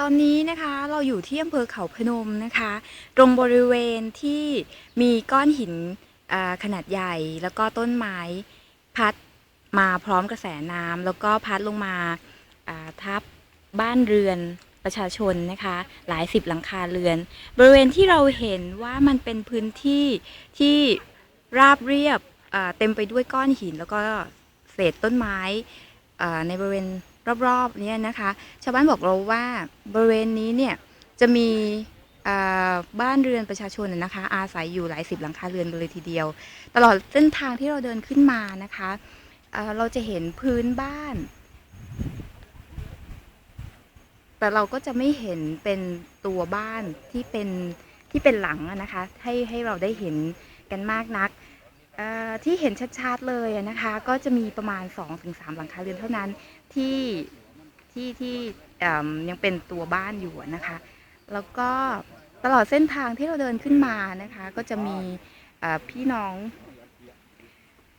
ตอนนี้นะคะเราอยู่ที่อำเภอเขาพนมนะคะ ตรงบริเวณที่มีก้อนหินขนาดใหญ่แล้วก็ต้นไม้พัดมาพร้อมกระแสน้ำแล้วก็พัดลงมาาทับบ้านเรือนประชาชนนะคะ หลายสิบหลังคาเรือน บริเวณที่เราเห็นว่ามันเป็นพื้นที่ที่ราบเรียบเต็มไปด้วยก้อนหิน แล้วก็เศษต้นไม้ในบริเวณ รอบๆเนี้นะคะ ชาวบ้านบอกเราว่าบริเวณนี้เนี่ยจะมีบ้านเรือนประชาชนนะคะ อาศัยอยู่หลายสิบหลังคาเรือนเลยทีเดียว ตลอดเส้นทางที่เราเดินขึ้นมานะคะอ่าเราจะเห็นพื้นบ้าน แต่เราก็จะไม่เห็นเป็นตัวบ้านที่เป็นที่เป็นหลังนะคะ ให้ให้เราได้เห็นกันมากนัก ที่เห็นชัดๆเลยนะคะ ก็จะมีประมาณ 2-3 หลังคาเรือนเท่านั้นที่ที่ที่ยังเป็นตัวบ้านอยู่นะคะ แล้วก็ตลอดเส้นทางที่เราเดินขึ้นมานะคะ ก็จะมีพี่น้อง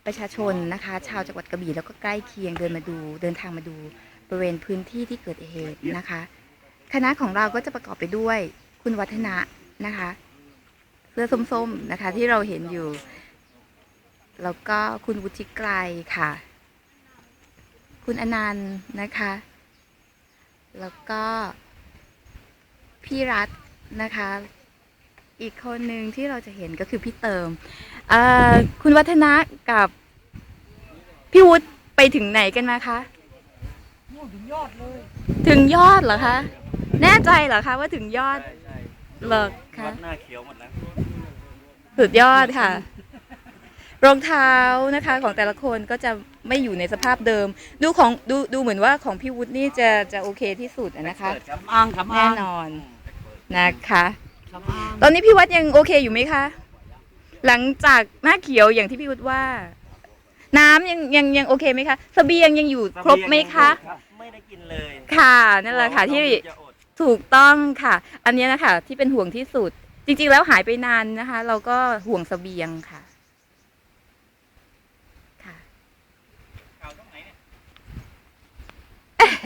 ประชาชนนะคะ ชาวจังหวัดกระบี่แล้วก็ใกล้เคียงเดินมาดูเดินทางมาดูบริเวณพื้นที่ที่เกิดเหตุนะคะ คณะของเราก็จะประกอบไปด้วยคุณวัฒนะนะคะ เสื้อส้มๆนะคะที่เราเห็นอยู่ แล้วก็คุณวุฒิไกรค่ะ คุณอนันต์นะคะ แล้วก็พี่รัฐนะคะ อีกคนหนึ่งที่เราจะเห็นก็คือพี่เติมเอ่อคุณวัฒนะกับพี่วุฒิไปถึงไหนกันมาคะถึงยอดเลย ถึงยอดเหรอคะ แน่ใจเหรอคะว่าถึงยอดใช่ใช่เหรอคะวัดหน้าเขียวหมดแล้วสุดยอดค่ะ รองเท้านะคะของแต่ละคนก็จะไม่อยู่ในสภาพเดิม ดูของดูดูเหมือนว่าของพี่วุฒินี่จะจะโอเคที่สุดอะนะคะ เปิดครับอ้างครับแน่นอนนะคะ ครับอ้างตอนนี้พี่วัดยังโอเคอยู่ไหมคะ หลังจากหน้าเขียวอย่างที่พี่วุฒิว่า น้ำยังยังยังโอเคไหมคะเสบียงยังอยู่ครบไหมคะ รับไม่ได้กินเลยค่ะนั่นแหละค่ะที่จะอดถูกต้องค่ะ อันเนี้ยนะคะที่เป็นห่วงที่สุด จริงๆ แล้วหายไปนานนะคะ เราก็ห่วงเสบียงค่ะ